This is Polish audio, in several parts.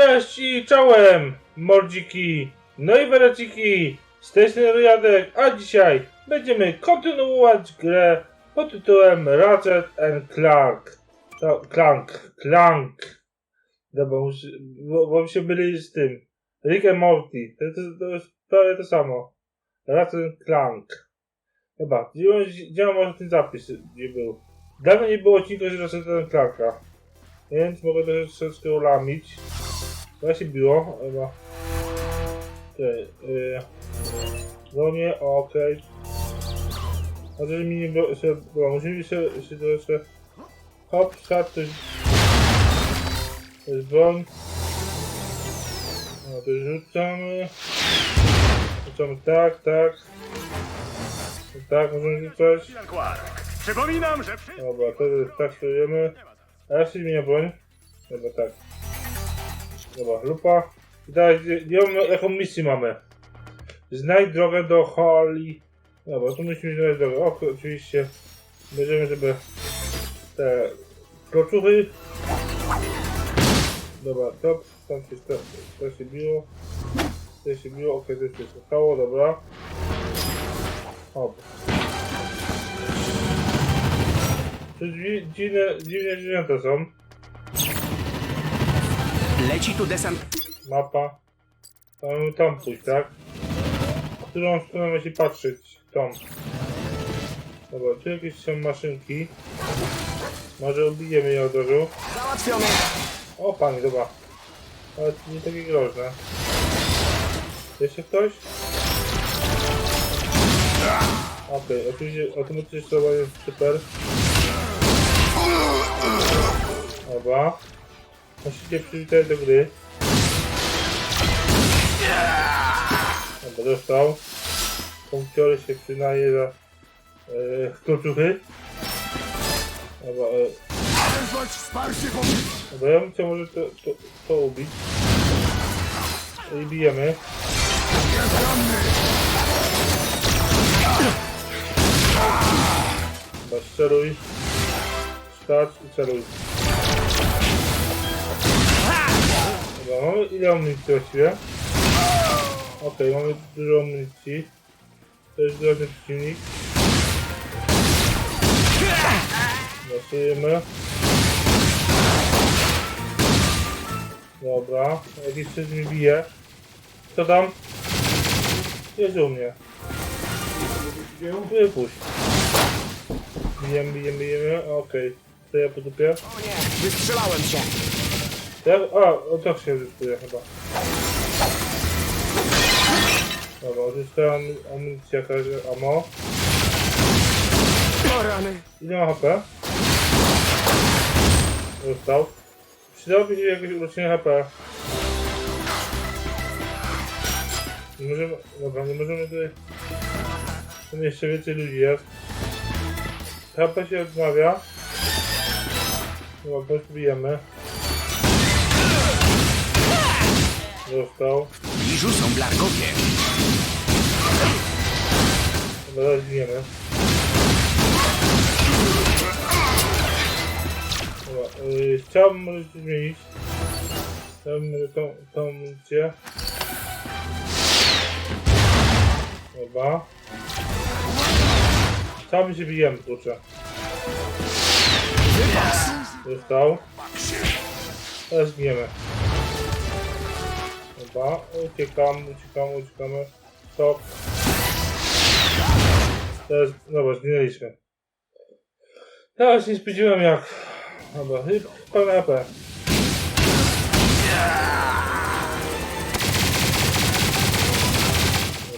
Cześć i czołem, mordziki, no i wereciki, z tej strony Jadek, a dzisiaj będziemy kontynuować grę pod tytułem Ratchet and Clank. To, Clank, Clank. Dobra, bo, bo się byli z tym. Rick and Morty, to, to, to jest prawie to samo. Ratchet and Clank. Chyba, gdzie, gdzie może ten zapis, gdzie był? Dawno nie było odcinka z Ratchet and Clanka. Więc mogę to troszeczkę ulamić. To się biło, chyba. Okej, yy. No nie, okej. Może mi nie było, się, bo musimy się, się troszkę... Hop, szat, to jest... To jest broń. No to rzucamy. Rzucamy tak, tak. Tak, możemy rzucać. Przypominam, że. Dobra, to tak stojemy. A jak się zmienia broń? Dobra, tak. Dobra, lupa. I teraz jaką misję mamy? Znajdź drogę do Holly. Dobra, tu musimy znaleźć drogę. O, oczywiście. Bierzemy sobie te kloczuchy. Dobra, top. Tam się, to, to się biło. To się biło, okej, to się słuchało, dobra. Hop. To dzi- dziwne, dziwne zwierzęta są. Leci tu desant. Mapa. Tam, tam pójść, tak? W którą stronę ma się patrzeć? Tą. Dobra, tu jakieś są maszynki. Może ubijemy je od razu. Załatwiony. O, panie, dobra. Ale to nie takie groźne. Jeszcze ktoś? Okej, oczywiście automatycznie sterowanie jest super. Dobra. Musicie przywitać do gry. Dobra, dostał. Punkciory się przyznaje za e, kluczuchy. Dobra, e, ja bym chciał może to, to, to ubić. I bijemy. Dobra, steruj. Stać i celuj. Ile amunicji właściwie? Okej, mamy dużo amunicji. To jest groźny przeciwnik. Głosujemy. Dobra, jakiś coś mi bije. Co tam? Jest u mnie. Wypuść. Bijemy, bijemy, bijemy. Okej. To ja po. O nie, wystrzelałem się. Ja, a, o to się zyskuje chyba. Dobra, odzyskałem amunicję jakaś, ammo. O rany. Ile ma HP? Został. Przydałoby się jakieś ulepszenie HP. Nie możemy... Dobra, nie możemy tutaj... Tam jeszcze więcej ludzi jest. HP się odmawia. Dobra, pobijemy. Został. Biżu są blarkowie. Dobra, bijemy. Dobra, yy, chciałbym może zmienić. Chciałbym może tą, tą amunicję. Dobra. Chciałbym się bijemy, kurczę. Został. Teraz zgniemy. Dobra, uciekam, uciekam, uciekamy. Stop. Teraz, dobra, zginęliśmy. Teraz nie spodziewałem jak. Dobra, chyba pełne AP.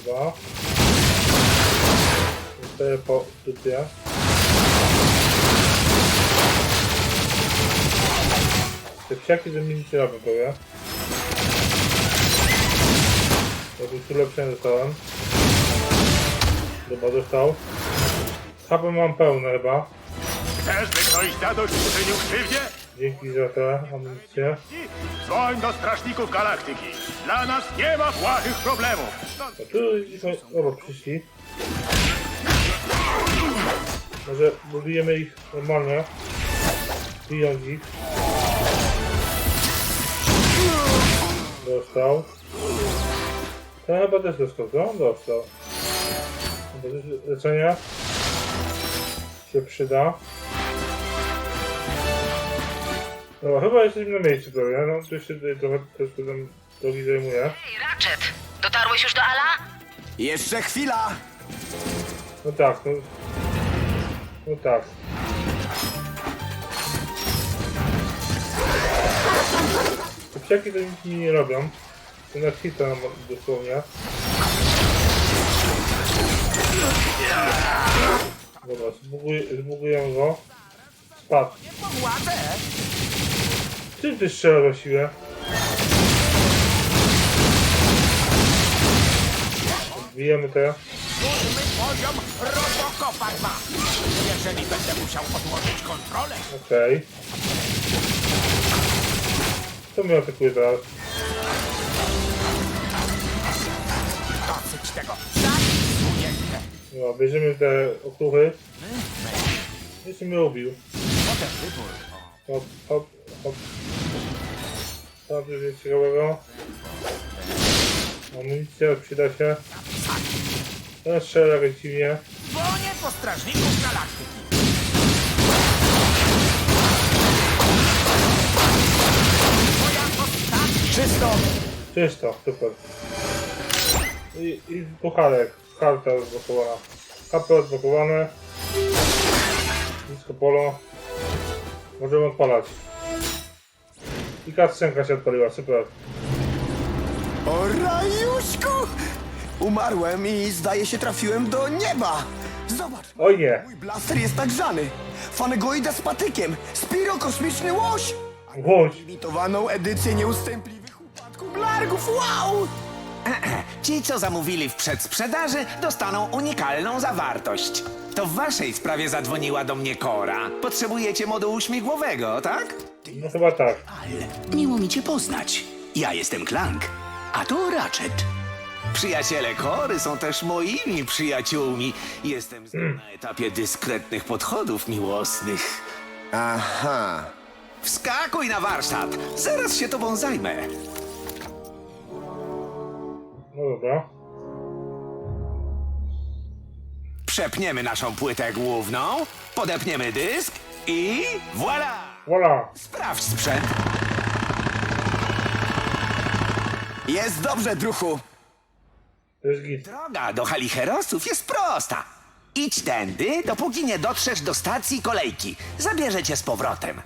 Dobra. Zostaję po dupie. Te psiaki ze mnie nic nie robią, powiem. Ja tu lepsze dostałem. Dobra, dostał. HP mam pełne chyba. Chcesz, by ktoś zadość uczynił krzywdzie? Dzięki za tę amunicję. Dzwoń do strażników galaktyki. Dla nas nie ma błahych problemów. A tu już... Dobra, przyszli. Może budujemy ich normalnie. Bijąc ich. Dostał. Ten chyba też dostał, co? Dostał. Też Leczenia się przyda. No chyba jesteśmy na miejscu prawie, no tu się tutaj trochę troszkę tam drogi zajmuje. Ej, Ratchet! Dotarłeś już do Ala? Jeszcze chwila! No tak, no. No tak. Te psiaki to nic mi nie robią. Na hita dosłownie. Dobra, zbuguj, zbuguję go. Spadł. Czym ty strzelasz właściwie? Wbijemy te. Siódmy poziom Robocopa 2. Jeżeli będę musiał odłożyć kontrolę, Okej. Co mnie atakuje teraz? Tego. Grę. No, bierzemy te okruchy. Jeszcze mnie ubił. Potem wybór. Hop, hop, hop. Tu jest ciekawego? Amunicja przyda się. No strzela jak dziwnie. Dzwonię po strażników galaktyki. Moja ostatnia... Czysto! Czysto, super. I, i pucharek. Karta odblokowana. HP odblokowane. Disco polo. Możemy odpalać. I kascenka się odpaliła, super. O rajuszku! Umarłem i zdaje się trafiłem do nieba! Zobacz! O nie! Mój blaster jest tak grzany! Fanegoida z patykiem! Spiro kosmiczny łoś! Łódź! Limitowaną edycję nieustępliwych upadków blargów! Wow! Ci, co zamówili w przedsprzedaży, dostaną unikalną zawartość. To w waszej sprawie zadzwoniła do mnie Kora. Potrzebujecie modułu śmigłowego, tak? No chyba tak. Miło mi cię poznać. Ja jestem Clank, a to Ratchet. Przyjaciele Kory są też moimi przyjaciółmi. Jestem z nim na etapie dyskretnych podchodów miłosnych. Aha. Wskakuj na warsztat! Zaraz się tobą zajmę. No dobra. Przepniemy naszą płytę główną, podepniemy dysk i voilà! Voila! Sprawdź sprzęt. Jest dobrze, druchu! To jest git. Droga do Halicherosów jest prosta. Idź tędy, dopóki nie dotrzesz do stacji kolejki. Zabierze cię z powrotem.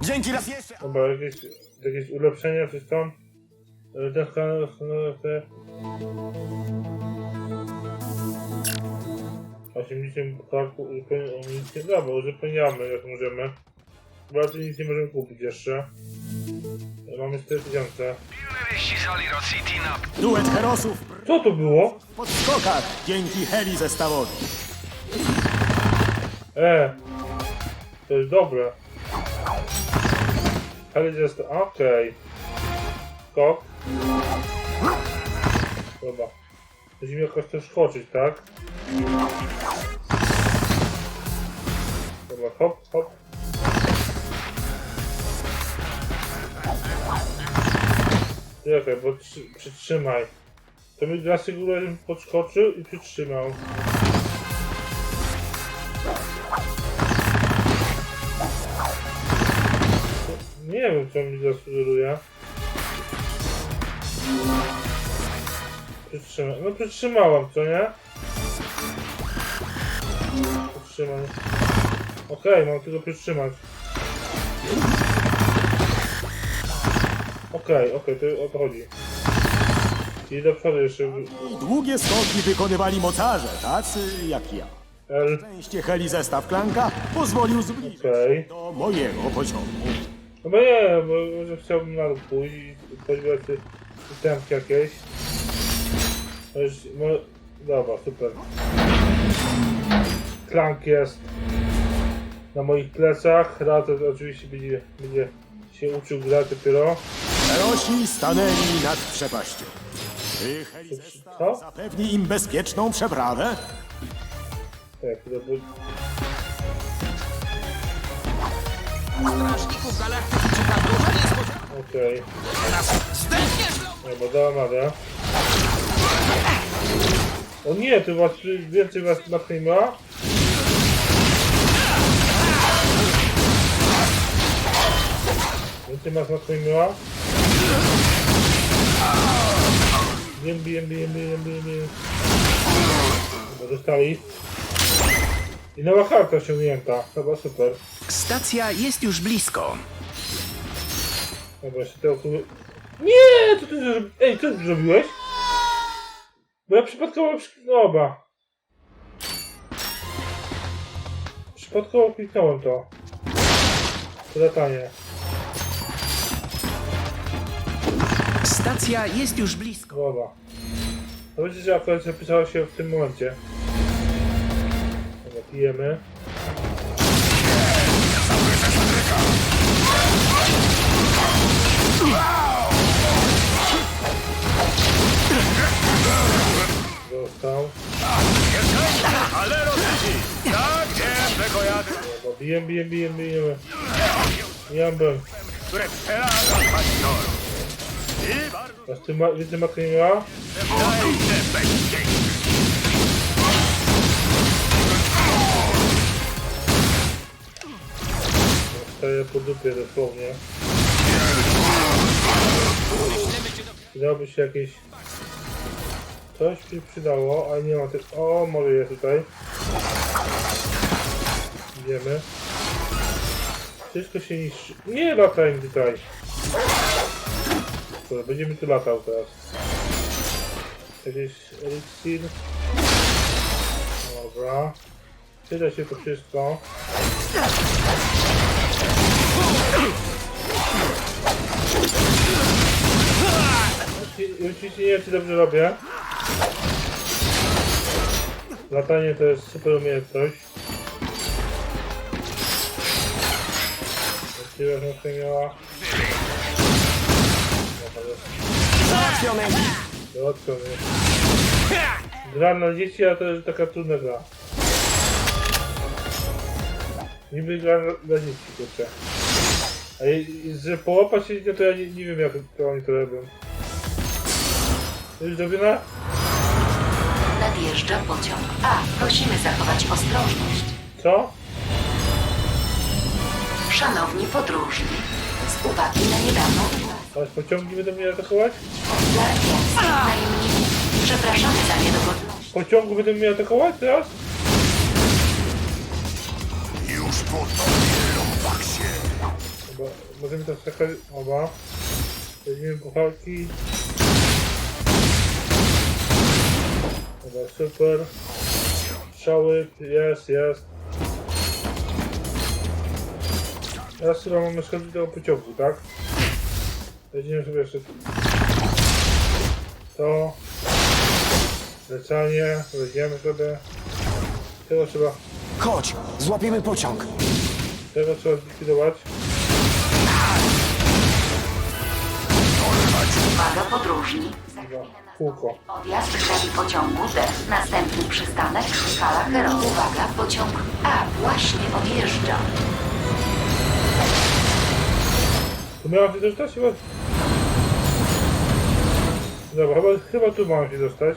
Dzięki raz jeszcze! Dobra, jakieś, jakieś ulepszenia czy tam? Deska, te... 80 karku, uzupełnienie amunicję. Dobra, uzupełniamy jak możemy. Chyba tu nic nie możemy kupić jeszcze. Mamy 4000. Duet herosów Co to było? w podskokach dzięki heli zestawowi. E! To jest dobre. Ale jest... Okej. Skok. Dobra. Musimy jakoś to skoczyć, tak? Dobra, hop, hop. Czekaj, bo trzy, przytrzymaj. To mi dla górę podskoczył i przytrzymał. Nie wiem, co mi zasugeruje. Przytrzymam. No przytrzymałam, co nie? Przytrzymam. Okej, mam tylko przytrzymać. Okej, okej, to o to chodzi. I do przodu jeszcze Długie skoki wykonywali mocarze, tacy jak ja. L. Szczęście heli zestaw Clanka pozwolił zbliżyć Okej. do mojego poziomu. No bo nie, bo chciałbym na dół pójść i podziwiać te systemki jakieś. No już, no, dobra, super. Klank jest na moich plecach. Razem oczywiście będzie, będzie się uczył grać dopiero. Herosi stanęli nad przepaścią. Czy Co? zapewni im bezpieczną przeprawę? Tak, był... Strażników galaktyki czeka duża niespodzianka. Okej. Zdechniesz! Dobra, dałem radę. O nie, ty was więcej was matnej ma? Więcej was matnej ma? Wiem, wiem, wiem, wiem, wiem, wiem. Dobra, dostali. I nowa karta osiągnięta. Chyba super. Stacja jest już blisko. Dobra, jeszcze tego tu... Nie! Co ty zrobiłeś? Ej, co ty zrobiłeś? Bo ja przypadkowo... przy- Dobra. Przypadkowo kliknąłem to. To latanie. Stacja jest już blisko. Dobra. To będzie, że akurat zapisało się w tym momencie. Dobra, pijemy. Został. Ale rozliczy! Tak, wiem, czego jadę, Dobra, bijemy, bijemy, bijemy, bijemy. Jambem. które przeraża paździoru. I bardzo A z tym ma, więcej matki nie miała? dajcie bezpieczny. Po dupie dosłownie. Przydałoby się jakieś... Coś mi przydało, ale nie ma tych... O, może jest tutaj. Idziemy. Wszystko się niszczy. Nie lataj tutaj. Dobra, będziemy tu latał teraz. Jakieś eliksir. Dobra. Przyda się to wszystko. Oczywiście nie wiem, czy dobrze robię. Latanie to jest super umiejętność. Właściwie to miała. Załatwiony! Załatwiony. Gra na dzieci, a to jest taka trudna gra. Niby gra na- dla dzieci, kurczę. A je- że połapać się, to ja nie, nie wiem jak to oni to robią. Już? Nadjeżdża pociąg A. Prosimy zachować ostrożność. Co? Szanowni podróżni, z uwagi na niedawną Ale pociągi będą mnie atakować? Guardiańskich najemników, przepraszamy za niedogodność. Pociągu będą mnie atakować teraz? Już po tobie, Lombaksie. Chyba, możemy teraz czekać. Oba. Weźmiemy pucharki. Dobra, super. Strzały, jest, jest. Teraz chyba mamy schodzić do pociągu, tak? Weźmiemy sobie jeszcze to. Lecanie, weźmiemy sobie. Tego trzeba, Chodź, złapiemy pociąg. tego trzeba zlikwidować. Uwaga podróżni. Dobra, kółko. Odjazd drogi pociągu D. Następny przystanek Skala Hero. Uwaga, pociąg A właśnie odjeżdża. Tu miałam się dostać chyba? Dobra, chyba, chyba tu mam się dostać.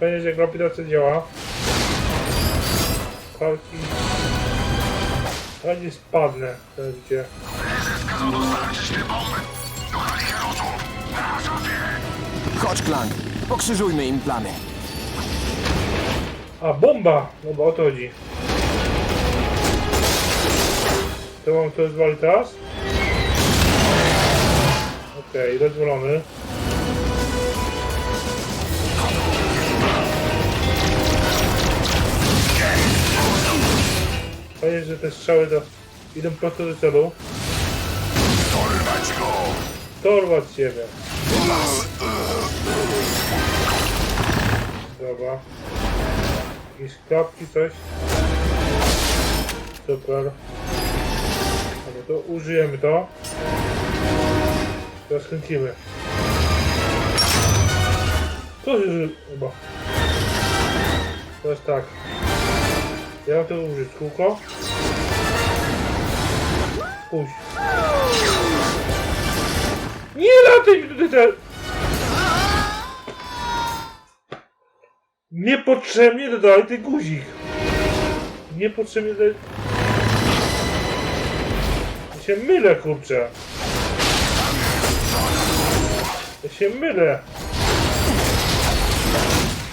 Fajnie, że grawitacja działa. Pałki. Ale nie spadnę, teraz gdzie. Chodź, Klank. Pokrzyżujmy im plany. A, bomba! Dobra, o to chodzi. To mam to zwalić teraz? Okej, okay, dozwolony. Fajnie, że te strzały do, idą prosto do celu. Go! Torwać ciebie. Dobra. Jakieś klapki, coś. Super. Dobra, to użyjemy to. Teraz kręcimy. To się chyba. Teraz tak. Ja to użyć. Kółko. Puść. Nie lataj mi tutaj te... Niepotrzebnie dodaj ten guzik. Niepotrzebnie dodaj... Ja się mylę, kurczę. Ja się mylę.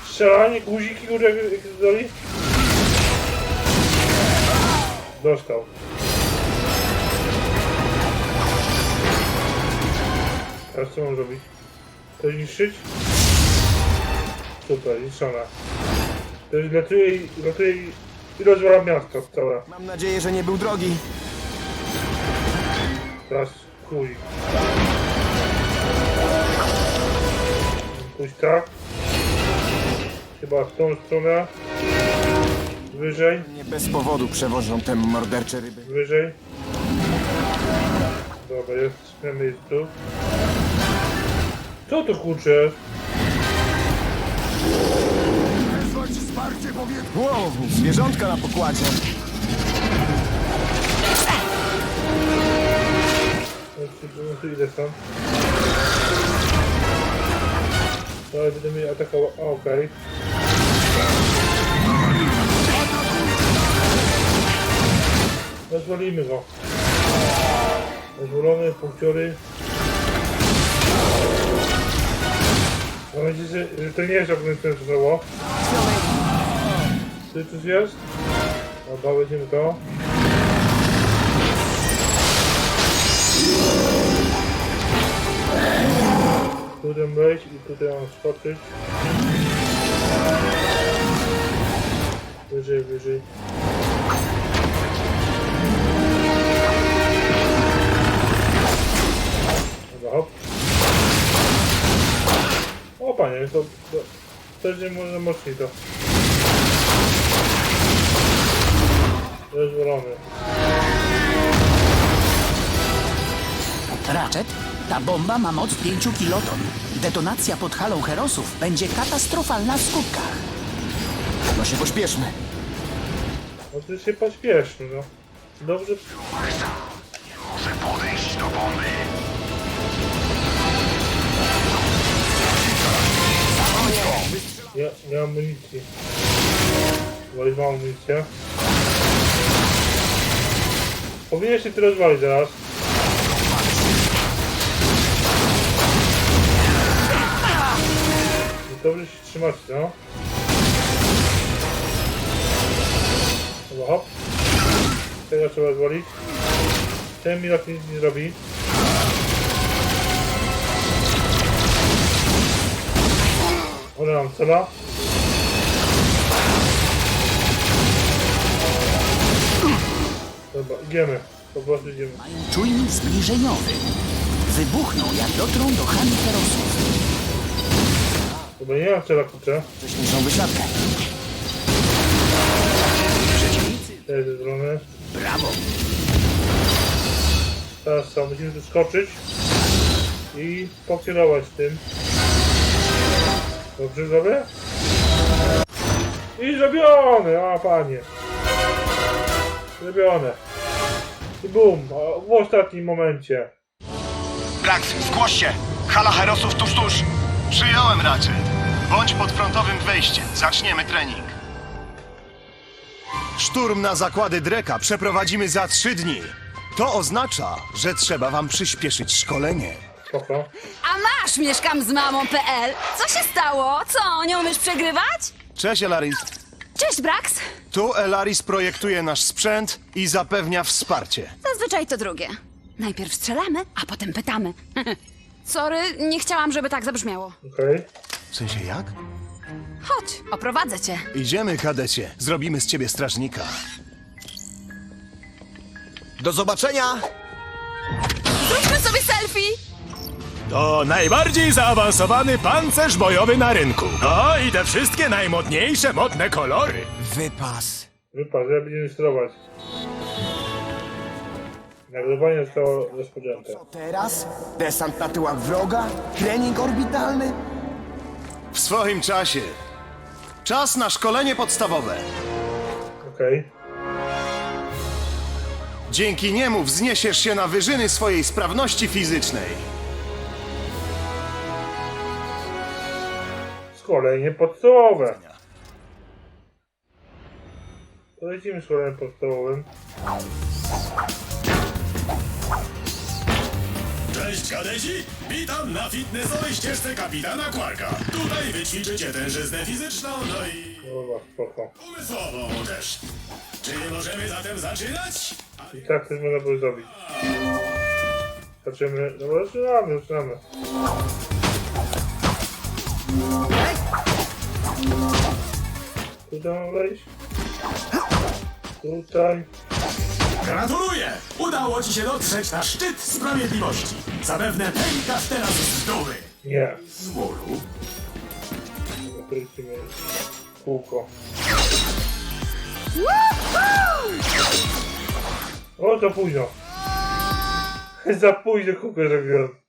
Strzelanie guziki, kurde, jak, jak dodali? Dostał. Teraz co mam zrobić? To zniszczyć? Super, zniszczona. To już latuje i i rozwala miasto całe. Mam nadzieję, że nie był drogi. Teraz chuj. Pójść tak. Chyba w tą stronę. Wyżej, Nie bez powodu przewożą te mordercze ryby. wyżej. Dobra, jest na miejscu. Co to kurczę? Wow, zwierzątka na pokładzie. No tu- idę stąd. Ale będę mnie atakował. A, Okej. Rozwalimy go. Rozwalony, punkciory. Mam nadzieję, że- to nie jest ogólnie Czy coś jest? Dobra, będziemy to. Tutaj wejść i tutaj mam skoczyć. Wyżej, wyżej. O panie, to, to też nie może mocniej to. Rozwalony. Ratchet, ta bomba ma moc 5 kiloton. Detonacja pod halą Herosów będzie katastrofalna w skutkach. No się pośpieszmy. No to się pośpieszmy, no. Dobrze. Ja nie mam amunicji. Walić mam amunicję. Powinien się tu rozwalić zaraz. Dobrze się trzymać, no. Dobra, hop. Tego trzeba zwolić. Ten mi nic nie zrobi. Ona nam cela. Dobra, idziemy. Po prostu idziemy. Mają czujnik zbliżeniowy. Wybuchną, jak dotrą do hali Herosów. Dobra, nie mam cela kurczę. Wcześniejszą wysiadkę. Tutaj ze strony. Brawo! Teraz co, musimy tu skoczyć. I pokierować tym. Dobrze zrobię? I zrobione! A panie. Zrobione. I bum, w ostatnim momencie. Drax, zgłoś się! Hala Herosów tuż, tuż! Przyjąłem raczej. Bądź pod frontowym wejściem. Zaczniemy trening. Szturm na zakłady Dreka przeprowadzimy za trzy dni. To oznacza, że trzeba wam przyspieszyć szkolenie. Spoko. A masz, mieszkam z mamą.pl. Co się stało? Co, nie umiesz przegrywać? Cześć, Elaris. Cześć, Brax. Tu Elaris projektuje nasz sprzęt i zapewnia wsparcie. Zazwyczaj to drugie. Najpierw strzelamy, a potem pytamy. Sorry, nie chciałam, żeby tak zabrzmiało. Okej. W sensie jak? Chodź, oprowadzę cię. Idziemy, kadecie. Zrobimy z ciebie strażnika. Do zobaczenia! Zróbmy sobie selfie! To najbardziej zaawansowany pancerz bojowy na rynku. O, i te wszystkie najmodniejsze modne kolory. Wypas. Wypas, ja będziemy sterować. Nagrywanie zostało rozpoczęte. Teraz? Desant na tyłach wroga? Trening orbitalny? W swoim czasie. Czas na szkolenie podstawowe. Okej. Dzięki niemu wzniesiesz się na wyżyny swojej sprawności fizycznej. Szkolenie podstawowe. Polecimy szkoleniem podstawowym. Cześć kadeci! Witam na fitnessowej ścieżce kapitana Quarka. Tutaj wyćwiczycie tężyznę fizyczną, no i Dobra, spoko. umysłową też. Czy możemy zatem zaczynać? I tak też można było zrobić. Zaczynamy, no zaczynamy, zaczynamy. Mam wejść? Tutaj. Gratuluję! Udało ci się dotrzeć na szczyt sprawiedliwości. Zapewne pękasz teraz z dumy. Nie. Z bólu. Wrócimy. Kółko. O, za późno. za późno kółko zrobiłem.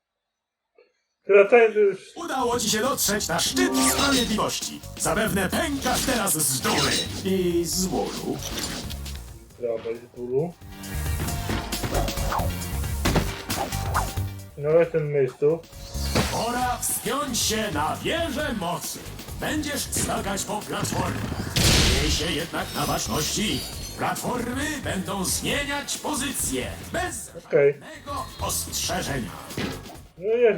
Udało ci się dotrzeć na szczyt sprawiedliwości. Zapewne pękasz teraz z dumy. I z bólu. Dobra, z bólu. No jest ten miejscu. Pora wspiąć się na wieżę mocy. Będziesz skakać po platformach. Miej się jednak na baczności. Platformy będą zmieniać pozycję bez Okej. żadnego ostrzeżenia. No. Nie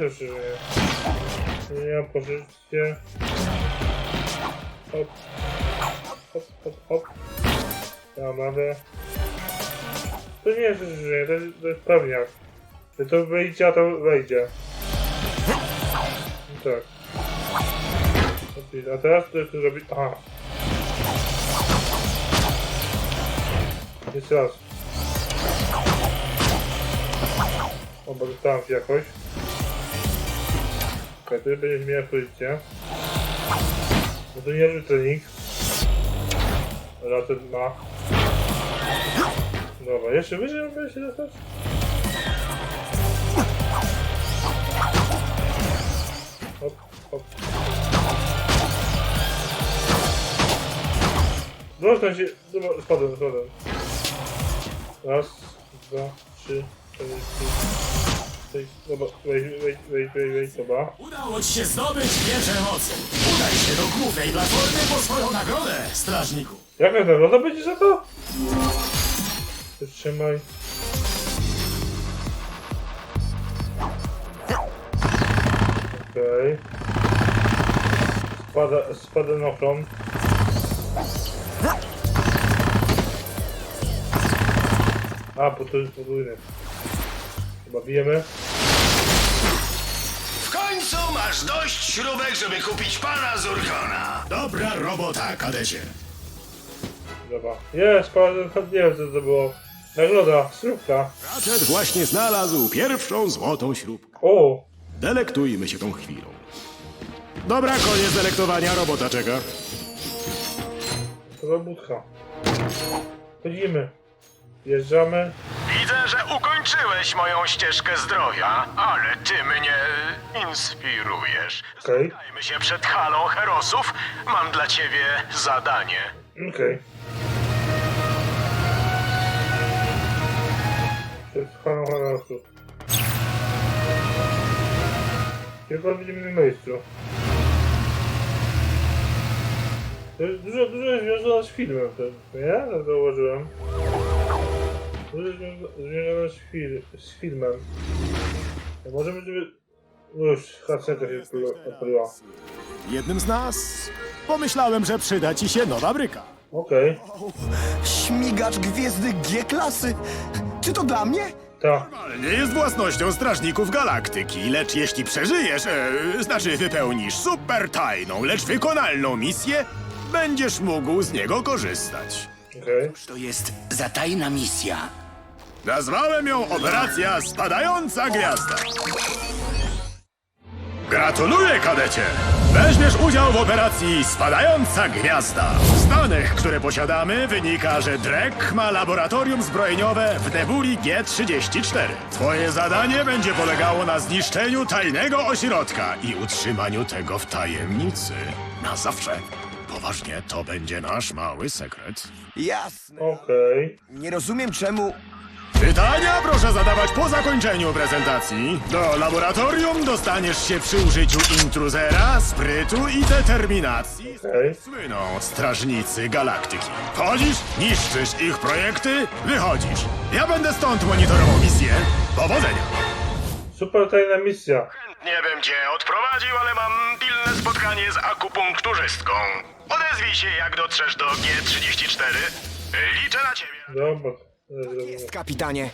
Nie mam pożycie. Hop. Hop, hop, hop. Dam radę. To nie jest życie, to jest, to jest pewniak. Jak to wyjdzie, a to wejdzie. No tak. A teraz to jeszcze zrobić. Aha. Jeszcze raz. O, bo dostałem się jakoś. Okej, tu będzie zmieniać pozycję. No to nie rzucę nikt. Raczej ma. Dobra, jeszcze wyżej mogę się dostać? Hop, hop. Można się... Dobra, spadłem, spadłem. Raz, dwa, trzy, cztery, pięć, Udało ci się zdobyć wieżę mocy. Udaj się do głównej platformy po swoją nagrodę, strażniku. Jaka nagroda będzie za to? Wytrzymaj. Okej. Spada, spada na front. A, bo to jest podwójny. Chyba bijemy. W końcu masz dość śrubek, żeby kupić pana Zurkona. Dobra robota, kadecie. Dobra. Jest, spada, nie wiem co to było. Nagroda, śrubka. Ratchet właśnie znalazł pierwszą złotą śrubkę. O! Delektujmy się tą chwilą. Dobra, koniec delektowania, robota czeka. To za budka. Chodzimy. Wjeżdżamy. Widzę, że ukończyłeś moją ścieżkę zdrowia, ale ty mnie inspirujesz. Okej. Dajmy się przed halą herosów. Mam dla ciebie zadanie. Okej. Przed paną Hanasu. Tylko w innym miejscu. To jest dużo, dużo jest związane z filmem, to, nie? Zauważyłem. Dużo związane z, fil, z filmem. Możemy, żeby... Już, hacenka się odpaliła-. Jednym z nas pomyślałem, że przyda ci się nowa bryka. Okej, Śmigacz gwiezdny G-klasy. Czy to dla mnie? ta. Nie jest własnością strażników galaktyki, lecz jeśli przeżyjesz, e, znaczy wypełnisz super tajną, lecz wykonalną misję, będziesz mógł z niego korzystać. Okej. To jest zatajna misja. Nazwałem ją Operacja Spadająca Gwiazda. Gratuluję, kadecie! Weźmiesz udział w operacji Spadająca Gwiazda. Z danych, które posiadamy, wynika, że Drek ma laboratorium zbrojeniowe w Nebuli G34. Twoje zadanie będzie polegało na zniszczeniu tajnego ośrodka i utrzymaniu tego w tajemnicy. Na zawsze. Poważnie, to będzie nasz mały sekret. Jasne. Okej. Nie rozumiem czemu... Pytania proszę zadawać po zakończeniu prezentacji. Do laboratorium dostaniesz się przy użyciu intruzera, sprytu i determinacji. Okej. Słyną strażnicy galaktyki. Wchodzisz, niszczysz ich projekty, wychodzisz. Ja będę stąd monitorował misję. Powodzenia! Super tajna misja. Nie wiem cię odprowadził, ale mam pilne spotkanie z akupunkturzystką. Odezwij się, jak dotrzesz do G34. Liczę na ciebie. Dobra. to zrobimy. Kapitanie,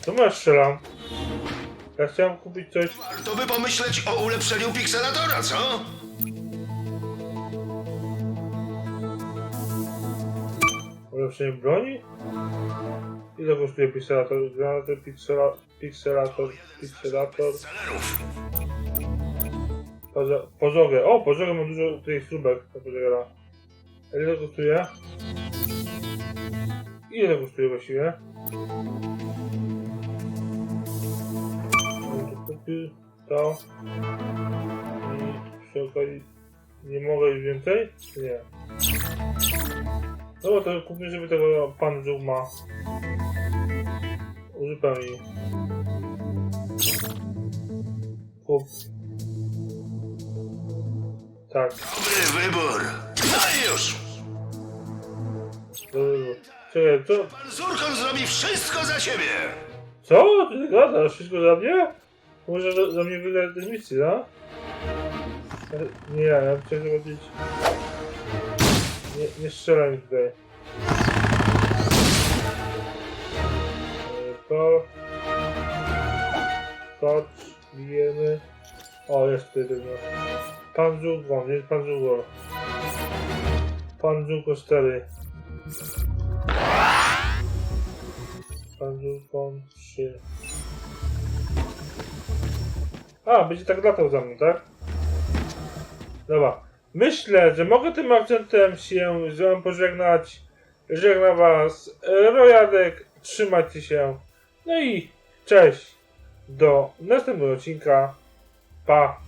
Co masz strzelam? Ja chciałem kupić coś. To by pomyśleć o ulepszeniu pikselatora, co? Ulepszenie broni? Ile kosztuje pikselator? Granaty, piksela, pikselator, pikselator. Poza- Pożogę. O, pożogę ma dużo tutaj śrubek do pożogera. Ile to kosztuje? Ile to kosztuje właściwie? To. I przy okazji nie mogę już więcej? Nie. Dobra, to kupię, żeby tego pan Żół ma uzupełnił. Kup. Tak. Dobry wybór. No już. Dobra. Czekaj, co? Pan Zurkon zrobi wszystko za ciebie. Co? Ty gadasz? Wszystko za mnie? Może za, za mnie wygrać tę misję, no? E, Nie, ja chciałem zobaczyć... Nie, nie strzelaj mi tutaj. E, To... Skocz, bijemy... O, jest tutaj tego. Pan Żółko, jest Pan Żółko. Pan Żółko 4. Pan Żółko 3. A, będzie tak latał za mną, tak? Dobra. Myślę, że mogę tym akcentem się z wami pożegnać. Żegna was Rojadek. Trzymajcie się. No i cześć. Do następnego odcinka. tá.